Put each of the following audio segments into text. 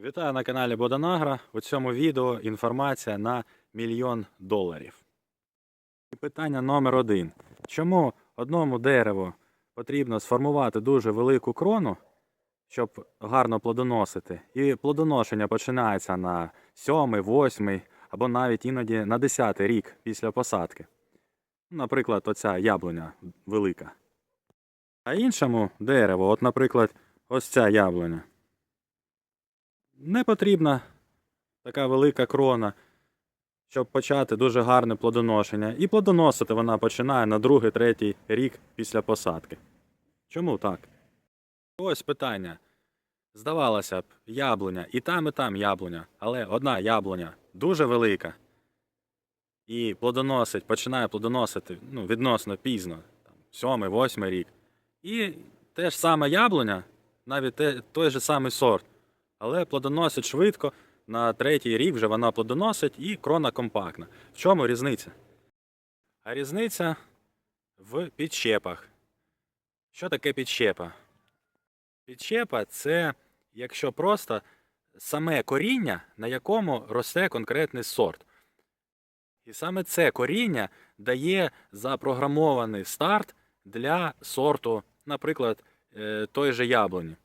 Вітаю на каналі Боданагра. У цьому відео інформація на мільйон доларів. І питання номер один. Чому одному дереву потрібно сформувати дуже велику крону, щоб гарно плодоносити? І плодоношення починається на сьомий, восьмий або навіть іноді на десятий рік після посадки. Наприклад, оця яблуня велика. А іншому дереву, от, наприклад, ось ця яблуня. Не потрібна така велика крона, щоб почати дуже гарне плодоношення. І плодоносити вона починає на другий, третій рік після посадки. Чому так? Ось питання. Здавалося б, яблуня, і там, і там яблуня, але одна яблуня дуже велика. І плодоносить, починає плодоносити ну, відносно пізно, там, сьомий, восьмий рік. І те ж саме яблуня, навіть те, той же самий сорт, але плодоносить швидко. На третій рік вже вона плодоносить і крона компактна. В чому різниця? А різниця в підщепах. Що таке підщепа? Підщепа це якщо просто саме коріння, на якому росте конкретний сорт. І саме це коріння дає запрограмований старт для сорту, наприклад, е, той же яблуні.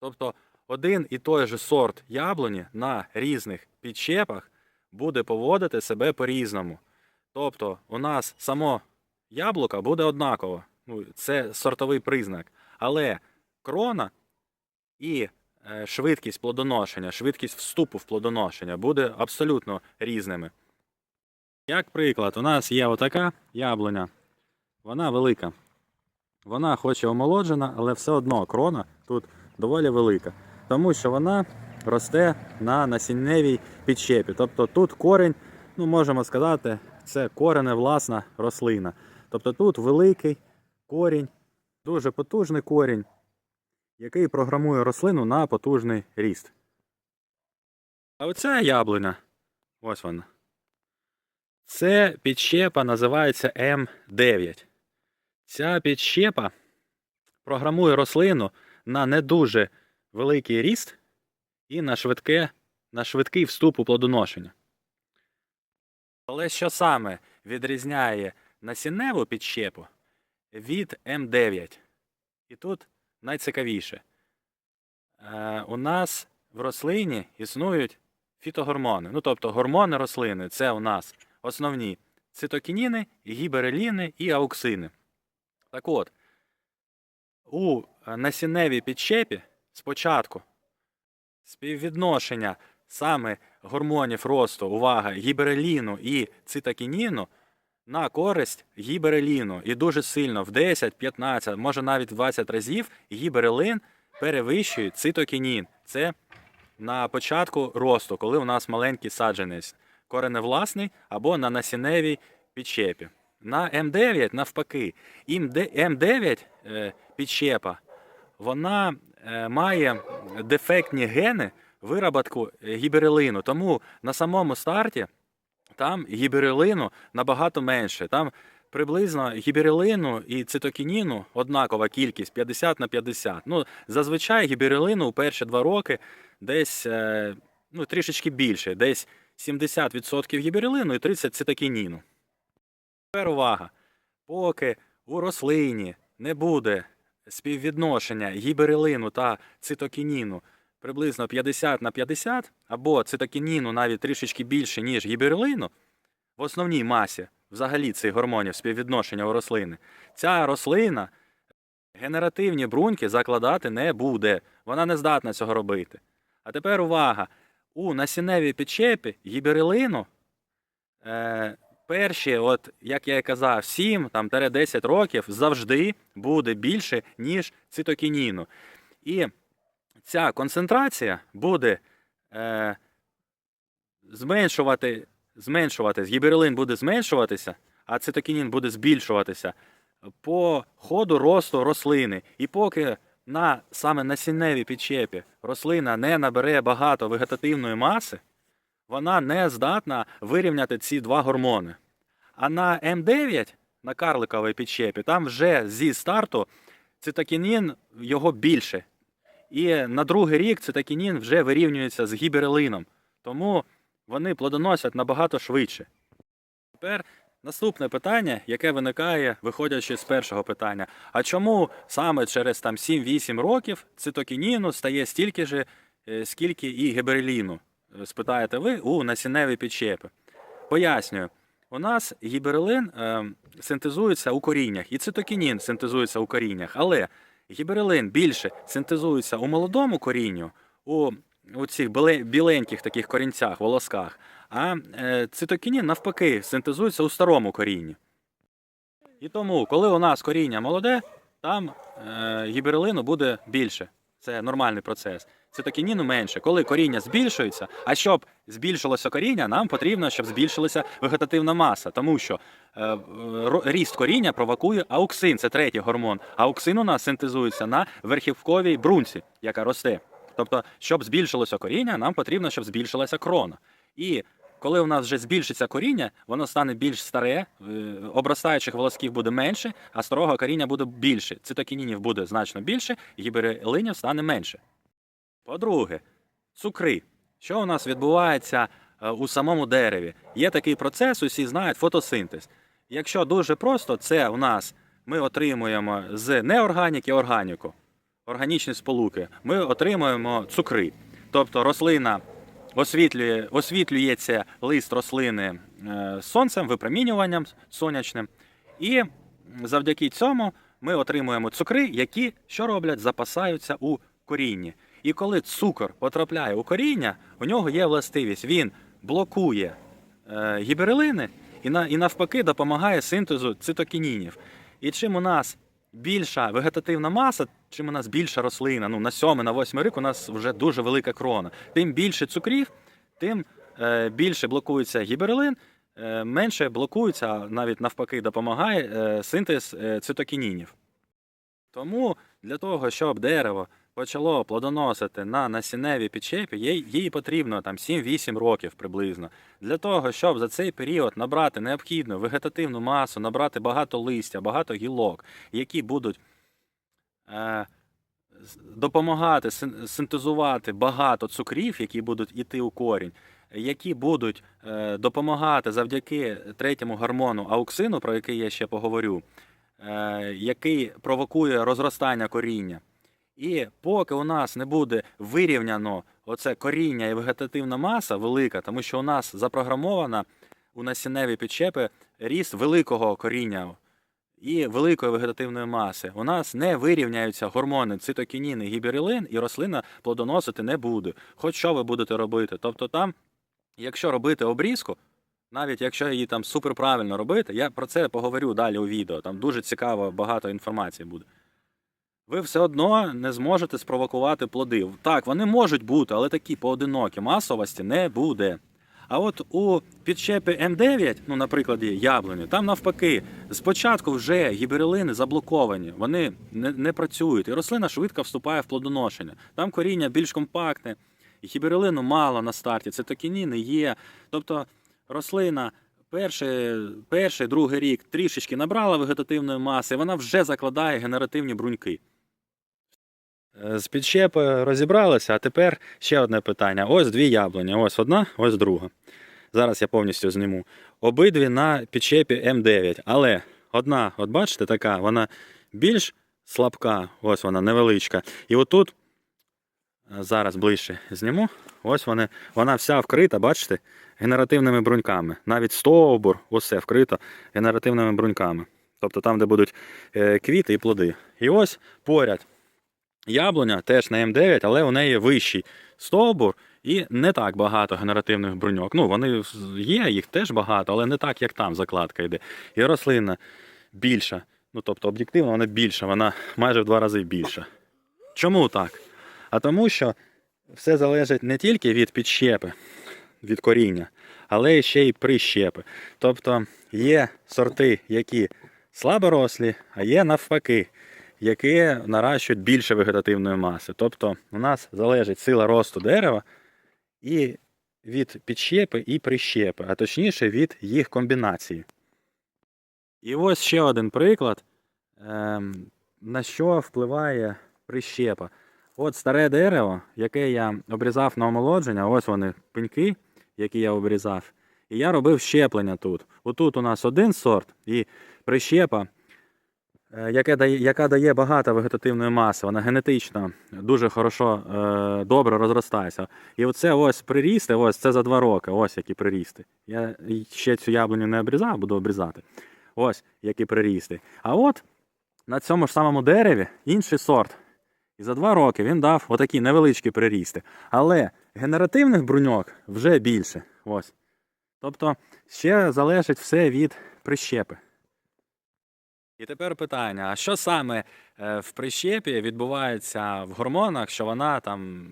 Тобто один і той же сорт яблуні на різних підщепах буде поводити себе по-різному. Тобто, у нас само яблуко буде однаково. Ну, це сортовий признак. Але крона і е, швидкість плодоношення, швидкість вступу в плодоношення буде абсолютно різними. Як приклад, у нас є отака яблуня. Вона велика. Вона хоч і омолоджена, але все одно крона тут доволі велика. Тому що вона росте на насінневій підщепі. Тобто тут корінь, ну можемо сказати, це корене власна рослина. Тобто тут великий корінь, дуже потужний корінь, який програмує рослину на потужний ріст. А оця яблуня, ось вона. Це підщепа називається М9. Ця підщепа програмує рослину на не дуже великий ріст і на, швидке, на швидкий вступ у плодоношення. Але що саме відрізняє насінневу підщепу від М9? І тут найцікавіше. Е, у нас в рослині існують фітогормони. Ну, тобто гормони рослини це у нас основні цитокініни, гібереліни і ауксини. Так от, у насінневій підщепі спочатку співвідношення саме гормонів росту, увага, гібереліну і цитокініну на користь гібереліну. І дуже сильно в 10, 15, може навіть 20 разів гіберелин перевищує цитокінін. Це на початку росту, коли у нас маленький саджанець, кореневласний або на насінневій підщепі. На М9 навпаки, М9 е, підщепа, вона має дефектні гени вироботку гіберелину. Тому на самому старті там гіберелину набагато менше. Там приблизно гіберелину і цитокініну однакова кількість 50 на 50. Ну, зазвичай гіберелину у перші два роки десь е, ну, трішечки більше, десь 70% гіберелину і 30% цитокініну. Тепер увага. Поки у рослині не буде співвідношення гіберелину та цитокініну приблизно 50 на 50, або цитокініну навіть трішечки більше, ніж гіберелину, в основній масі взагалі цих гормонів співвідношення у рослини, ця рослина генеративні бруньки закладати не буде. Вона не здатна цього робити. А тепер увага! У насінневій підщепі гіберелину е, перші, от, як я і казав, 7 там, 10 років завжди буде більше, ніж цитокініну. І ця концентрація буде е, зменшувати, зменшуватись, гіберелин буде зменшуватися, а цитокінін буде збільшуватися по ходу росту рослини. І поки на саме насінневій підщепі рослина не набере багато вегетативної маси, вона не здатна вирівняти ці два гормони. А на М9, на карликовій підщепі, там вже зі старту цитокінін його більше. І на другий рік цитокінін вже вирівнюється з гіберелином. Тому вони плодоносять набагато швидше. Тепер наступне питання, яке виникає, виходячи з першого питання. А чому саме через там 7-8 років цитокініну стає стільки ж, е, скільки і гібереліну? Е, Спитаєте ви у насінневі підщепи. Пояснюю. У нас гіберелин е, синтезується у коріннях, і цитокінін синтезується у коріннях, але гіберелин більше синтезується у молодому корінню, у, у цих біленьких таких корінцях, волосках, а е, цитокінін навпаки синтезується у старому корінні. І тому, коли у нас коріння молоде, там гіберелину буде більше. Це нормальний процес. Цитокініну менше. Коли коріння збільшується, а щоб збільшилося коріння, нам потрібно, щоб збільшилася вегетативна маса, тому що е, ріст коріння провокує ауксин, це третій гормон. Ауксин у нас синтезується на верхівковій брунці, яка росте. Тобто, щоб збільшилося коріння, нам потрібно, щоб збільшилася крона. І коли у нас вже збільшиться коріння, воно стане більш старе, е, обростаючих волосків буде менше, а старого коріння буде більше. Цитокінінів буде значно більше, гіберелинів стане менше. По-друге, цукри. Що у нас відбувається е, у самому дереві? Є такий процес, усі знають, фотосинтез. Якщо дуже просто, це у нас ми отримуємо з неорганіки органіку, органічні сполуки, ми отримуємо цукри. Тобто рослина освітлює, освітлюється лист рослини е, сонцем, випромінюванням сонячним. І завдяки цьому ми отримуємо цукри, які що роблять? Запасаються у корінні. І коли цукор потрапляє у коріння, у нього є властивість. Він блокує е, гіберелини і, і навпаки допомагає синтезу цитокінінів. І чим у нас більша вегетативна маса, чим у нас більша рослина, ну на сьомий, на восьмий рік у нас вже дуже велика крона. Тим більше цукрів, тим е, більше блокується гіберелин, е, менше блокується, навіть навпаки допомагає синтез цитокінінів. Тому для того, щоб дерево почало плодоносити на насінневій підчепі, їй, потрібно там 7-8 років приблизно. Для того, щоб за цей період набрати необхідну вегетативну масу, набрати багато листя, багато гілок, які будуть е, допомагати синтезувати багато цукрів, які будуть іти у корінь, які будуть е, допомагати завдяки третьому гормону ауксину, про який я ще поговорю, е, який провокує розростання коріння. І поки у нас не буде вирівняно оце коріння і вегетативна маса велика, тому що у нас запрограмована у насінневі підчепи ріст великого коріння і великої вегетативної маси. У нас не вирівняються гормони цитокінін і гіберелин, і рослина плодоносити не буде. Хоч що ви будете робити. Тобто там, якщо робити обрізку, навіть якщо її там суперправильно робити, я про це поговорю далі у відео. Там дуже цікаво, багато інформації буде. Ви все одно не зможете спровокувати плоди. Так, вони можуть бути, але такі поодинокі масовості не буде. А от у підщепі М9, ну, наприклад, яблуні, там навпаки, спочатку вже гіберелини заблоковані, вони не, не працюють, і рослина швидко вступає в плодоношення. Там коріння більш компактне, і гіберелину мало на старті, цитокініни є. Тобто рослина перший, перший, другий рік трішечки набрала вегетативної маси, вона вже закладає генеративні бруньки. Е, З підщепи розібралися, а тепер ще одне питання. Ось дві яблуні. Ось одна, ось друга. Зараз я повністю зніму. Обидві на підщепі М9. Але одна, от бачите, така, вона більш слабка, ось вона невеличка. І отут, е, зараз ближче зніму, ось вони, вона вся вкрита, бачите, генеративними бруньками. Навіть стовбур, усе вкрито генеративними бруньками. Тобто там, де будуть е, квіти і плоди. І ось поряд яблуня теж на М9, але у неї вищий стовбур і не так багато генеративних бруньок. Ну, вони є, їх теж багато, але не так, як там закладка йде. І рослина більша. Ну, тобто, об'єктивно, вона більша, вона майже в два рази більша. Чому так? А тому, що все залежить не тільки від підщепи, від коріння, але ще й прищепи. Тобто є сорти, які слаборослі, а є навпаки, які наращують більше вегетативної маси. Тобто у нас залежить сила росту дерева і від підщепи і прищепи, а точніше від їх комбінації. І ось ще один приклад, ем, на що впливає прищепа. От старе дерево, яке я обрізав на омолодження, ось вони пеньки, які я обрізав. І я робив щеплення тут. Отут у нас один сорт і прищепа, яке дає, яка дає багато вегетативної маси, вона генетично дуже хорошо, е, добре розростається. І оце ось прирісти, ось це за два роки, ось які прирісти. Я ще цю яблуню не обрізав, буду обрізати. Ось які прирісти. А от на цьому ж самому дереві інший сорт. І за два роки він дав отакі невеличкі прирісти. Але генеративних бруньок вже більше. Ось. Тобто ще залежить все від прищепи. І тепер питання: а що саме е, в прищепі відбувається в гормонах, що вона там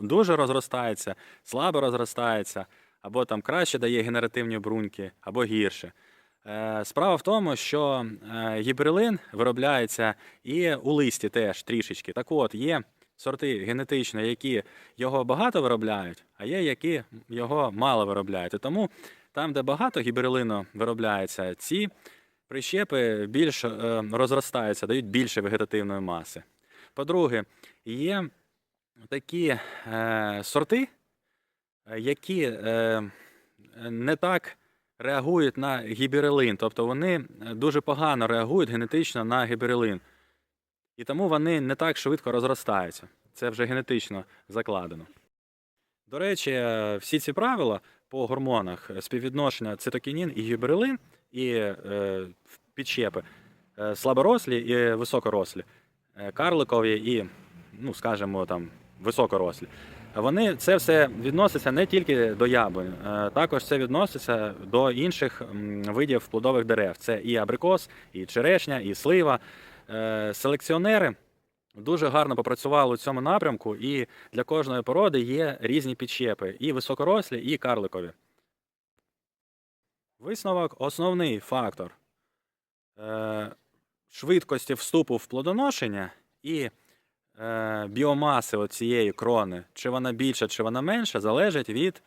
дуже розростається, слабо розростається, або там краще дає генеративні бруньки, або гірше. Е, Справа в тому, що е, гібрилин виробляється і у листі теж трішечки. Так от, є сорти генетично, які його багато виробляють, а є які його мало виробляють. І тому там, де багато гібрилину виробляється, ці прищепи більш е, розростаються, дають більше вегетативної маси. По-друге, є такі е, сорти, які е, не так реагують на гіберелин, тобто вони дуже погано реагують генетично на гіберелин. І тому вони не так швидко розростаються. Це вже генетично закладено. До речі, всі ці правила по гормонах е, співвідношення цитокінін і гіберелин і е, підщепи е, слаборослі і високорослі, е, карликові і, ну, скажімо, там, високорослі. Вони це все відноситься не тільки до яблунь, також це відноситься до інших видів плодових дерев. Це і абрикос, і черешня, і слива. Селекціонери дуже гарно попрацювали у цьому напрямку, і для кожної породи є різні підщепи, і високорослі, і карликові. Висновок основний фактор е, швидкості вступу в плодоношення і е, біомаси цієї крони, чи вона більша, чи вона менша, залежить від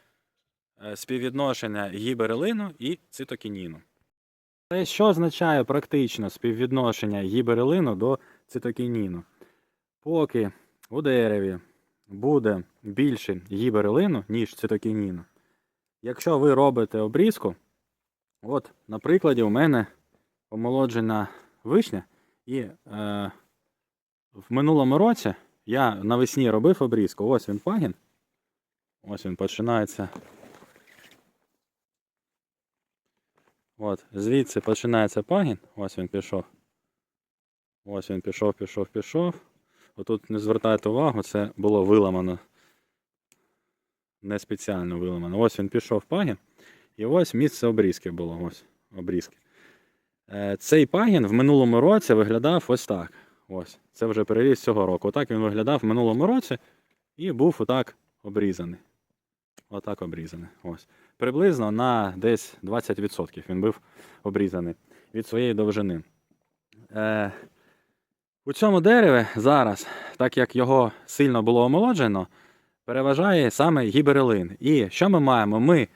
е, співвідношення гіберелину і цитокініну. Що означає практично співвідношення гіберелину до цитокініну? Поки у дереві буде більше гіберелину, ніж цитокініну, якщо ви робите обрізку, от, на прикладі, у мене омолоджена вишня, і е, в минулому році я навесні робив обрізку. Ось він пагін. Ось він починається. От, звідси починається пагін. Ось він пішов. Ось він пішов, пішов, пішов. Отут не звертайте увагу, це було виламано. Не спеціально виламано. Ось він пішов пагін. І ось місце обрізки було. Ось обрізки. Е, Цей пагін в минулому році виглядав ось так. Ось. Це вже переріз цього року. Отак він виглядав в минулому році і був отак обрізаний. Отак обрізаний. Ось. Приблизно на десь 20% він був обрізаний від своєї довжини. Е, у цьому дереві зараз, так як його сильно було омолоджено, переважає саме гіберелин. І що ми маємо? Ми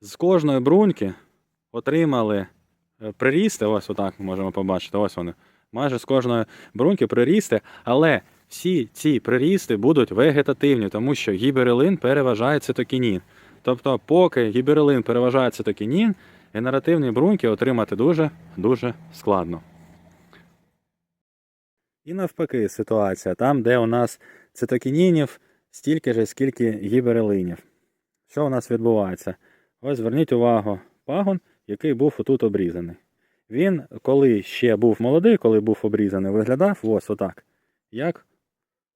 з кожної бруньки отримали е, прирісти, ось отак ми можемо побачити, ось вони. Майже з кожної бруньки прирісти, але всі ці прирісти будуть вегетативні, тому що гіберелин переважає цитокінін. Тобто, поки гіберелин переважає цитокінін, генеративні бруньки отримати дуже-дуже складно. І навпаки ситуація, там, де у нас цитокінінів стільки ж, скільки гіберелинів. Що у нас відбувається? Ось зверніть увагу, пагон, який був отут обрізаний. Він, коли ще був молодий, коли був обрізаний, виглядав ось отак, як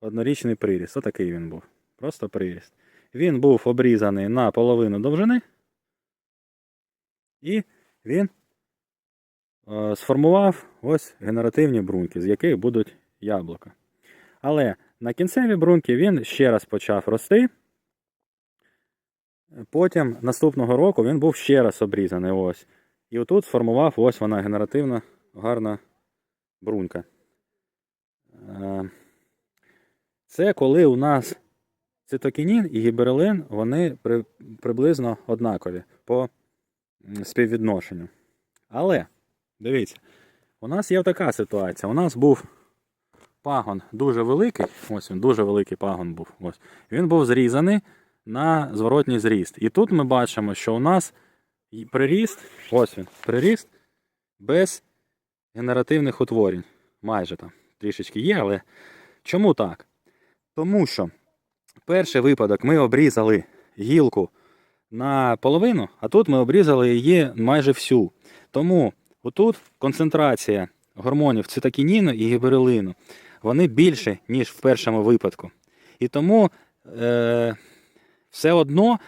однорічний приріст. Отакий він був. Просто приріст. Він був обрізаний на половину довжини, і він е, сформував ось генеративні бруньки, з яких будуть яблука. Але на кінцеві бруньки він ще раз почав рости. Потім наступного року він був ще раз обрізаний. Ось. І отут сформував ось вона генеративна гарна брунька. Е, Це коли у нас цитокінін і гіберелин, вони при, приблизно однакові по співвідношенню. Але, дивіться, у нас є така ситуація. У нас був пагон дуже великий, ось він дуже великий пагон був. Ось. Він був зрізаний на зворотній зріст. І тут ми бачимо, що у нас приріст, ось він, приріст без генеративних утворень. Майже там трішечки є, але чому так? Тому що перший випадок ми обрізали гілку на половину, а тут ми обрізали її майже всю. Тому отут концентрація гормонів цитокініну і гіберелину, вони більше, ніж в першому випадку. І тому е, все одно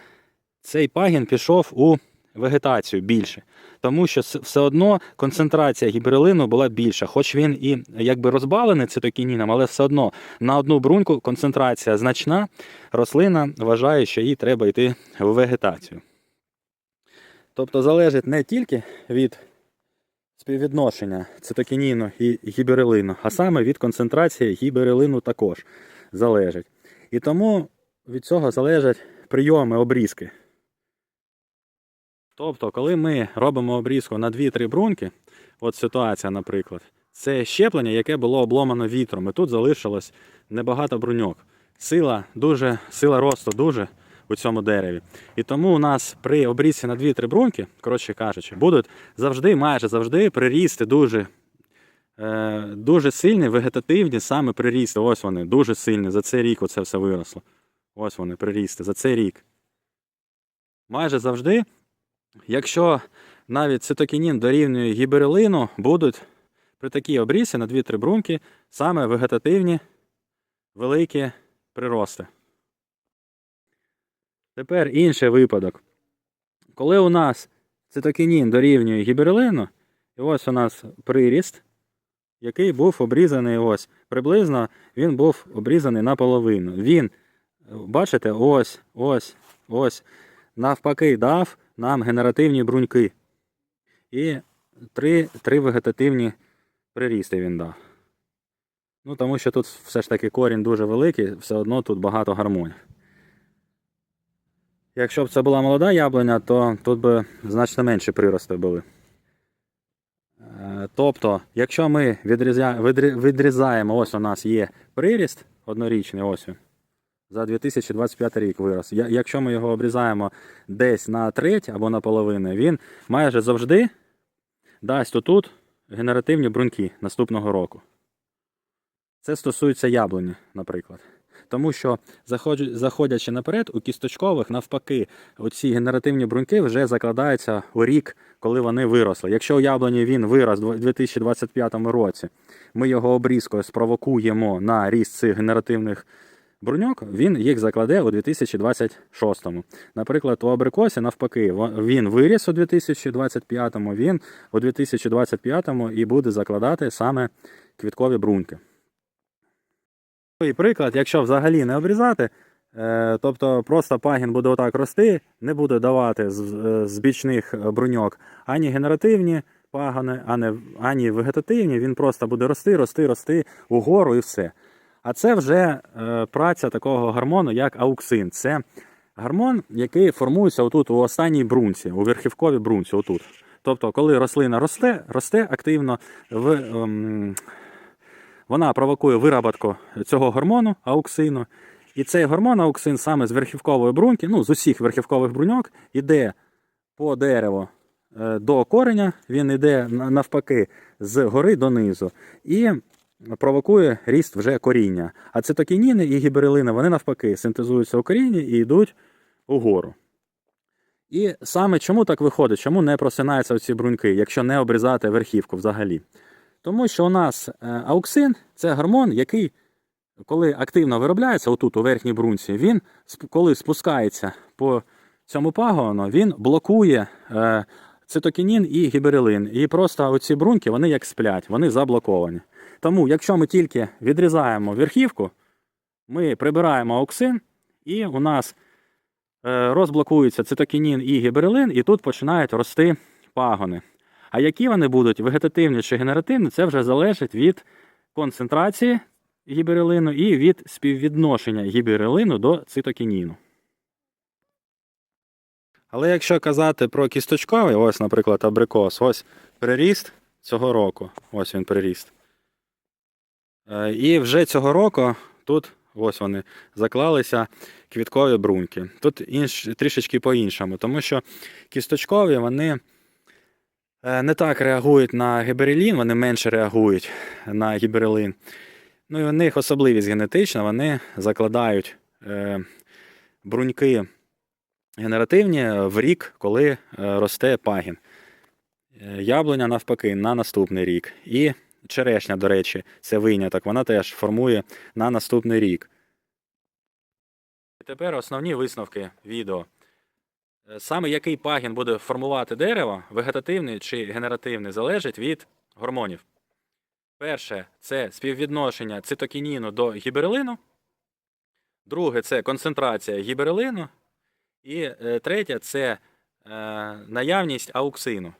цей пагін пішов у вегетацію більше. Тому що все одно концентрація гіберелину була більша, хоч він і якби розбалений цитокініном, але все одно на одну бруньку концентрація значна, рослина вважає, що їй треба йти в вегетацію. Тобто залежить не тільки від співвідношення цитокініну і гіберелину, а саме від концентрації гіберелину також залежить. І тому від цього залежать прийоми обрізки. Тобто, коли ми робимо обрізку на 2-3 бруньки, от ситуація, наприклад, це щеплення, яке було обломано вітром, і тут залишилось небагато бруньок. Сила дуже, сила росту дуже у цьому дереві. І тому у нас при обрізці на 2-3 бруньки, коротше кажучи, будуть завжди, майже завжди прирісти дуже, е, дуже сильні, вегетативні саме прирісти. Ось вони, дуже сильні. За цей рік оце все виросло. Ось вони, прирісти, за цей рік. Майже завжди, якщо навіть цитокінін дорівнює гіберелину, будуть при такій обрізці на 2-3 брунки саме вегетативні великі прирости. Тепер інший випадок. Коли у нас цитокінін дорівнює гіберелину, і ось у нас приріст, який був обрізаний ось. Приблизно він був обрізаний наполовину. Він, бачите, ось, ось, ось, навпаки, дав нам генеративні бруньки. І три, три вегетативні прирісти він дав. Ну, тому що тут все ж таки корінь дуже великий, все одно тут багато гармонів. Якщо б це була молода яблуня, то тут би значно менші прирости були. Е, Тобто, якщо ми відрізаємо, ось у нас є приріст однорічний, ось за 2025 рік вирос. Якщо ми його обрізаємо десь на треть або на половину, він майже завжди дасть отут генеративні бруньки наступного року. Це стосується яблуні, наприклад. Тому що, заходячи наперед, у кісточкових, навпаки, оці генеративні бруньки вже закладаються у рік, коли вони виросли. Якщо у яблуні він вирос у 2025 році, ми його обрізкою спровокуємо на ріст цих генеративних бруньок, він їх закладе у 2026-му. Наприклад, у абрикосі, навпаки, він виріс у 2025-му, він у 2025-му і буде закладати саме квіткові бруньки. Приклад, якщо взагалі не обрізати, е, тобто просто пагін буде отак рости, не буде давати з, е, бічних бруньок ані генеративні пагони, ані, вегетативні, він просто буде рости, рости, рости угору і все. А це вже е, праця такого гормону, як ауксин. Це гормон, який формується отут у останній брунці, у верхівковій брунці. Отут. Тобто, коли рослина росте, росте активно в. Вона провокує вироботку цього гормону ауксину. І цей гормон ауксин саме з верхівкової бруньки, ну з усіх верхівкових бруньок, іде по дереву е, до кореня, він йде навпаки з гори до низу і провокує ріст вже коріння. А цитокініни і гіберелини вони навпаки синтезуються у корінні і йдуть угору. І саме чому так виходить? Чому не просинаються ці бруньки, якщо не обрізати верхівку взагалі? Тому що у нас е, ауксин це гормон, який, коли активно виробляється, отут у верхній брунці, він, коли спускається по цьому пагону, він блокує е, цитокінін і гіберелин. І просто оці бруньки, вони як сплять, вони заблоковані. Тому, якщо ми тільки відрізаємо верхівку, ми прибираємо ауксин, і у нас е, розблокується цитокінін і гіберелин, і тут починають рости пагони. А які вони будуть, вегетативні чи генеративні, це вже залежить від концентрації гіберелину і від співвідношення гіберелину до цитокініну. Але якщо казати про кісточковий, ось, наприклад, абрикос, ось приріст цього року, ось він приріст. Е, І вже цього року тут ось вони заклалися квіткові бруньки. Тут інш, трішечки по-іншому, тому що кісточкові вони не так реагують на гіберелін, вони менше реагують на гіберелин. Ну і у них особливість генетична, вони закладають е, бруньки генеративні в рік, коли е, росте пагін. Е, Яблуня навпаки на наступний рік. І черешня, до речі, це виняток, вона теж формує на наступний рік. Тепер основні висновки відео. Е, Саме який пагін буде формувати дерево, вегетативний чи генеративний, залежить від гормонів. Перше це співвідношення цитокініну до гіберелину. Друге це концентрація гіберелину. І е, третє це е, наявність ауксину.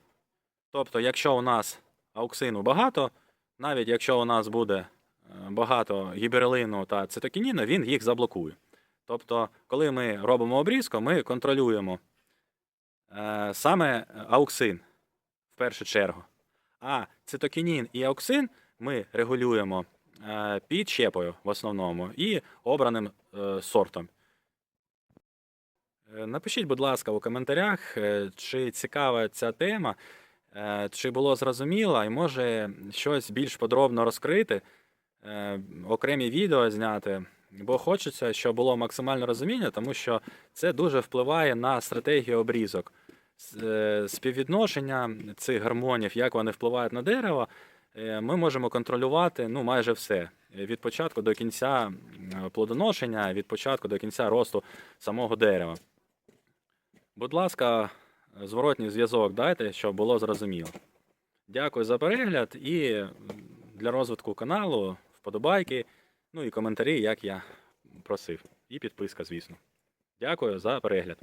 Тобто, якщо у нас ауксину багато, навіть якщо у нас буде багато гіберелину та цитокініну, він їх заблокує. Тобто, коли ми робимо обрізку, ми контролюємо саме ауксин в першу чергу. А цитокінін і ауксин ми регулюємо е, під щепою в основному і обраним е, сортом. Е, Напишіть, будь ласка, у коментарях, е, чи цікава ця тема, е, чи було зрозуміло, і може щось більш подробно розкрити, е, окремі відео зняти. Бо хочеться, щоб було максимальне розуміння, тому що це дуже впливає на стратегію обрізок. Е, Співвідношення цих гормонів, як вони впливають на дерево, е, ми можемо контролювати ну, майже все. Від початку до кінця плодоношення, від початку до кінця росту самого дерева. Будь ласка, зворотній зв'язок дайте, щоб було зрозуміло. Дякую за перегляд і для розвитку каналу вподобайки, ну і коментарі, як я просив. І підписка, звісно. Дякую за перегляд.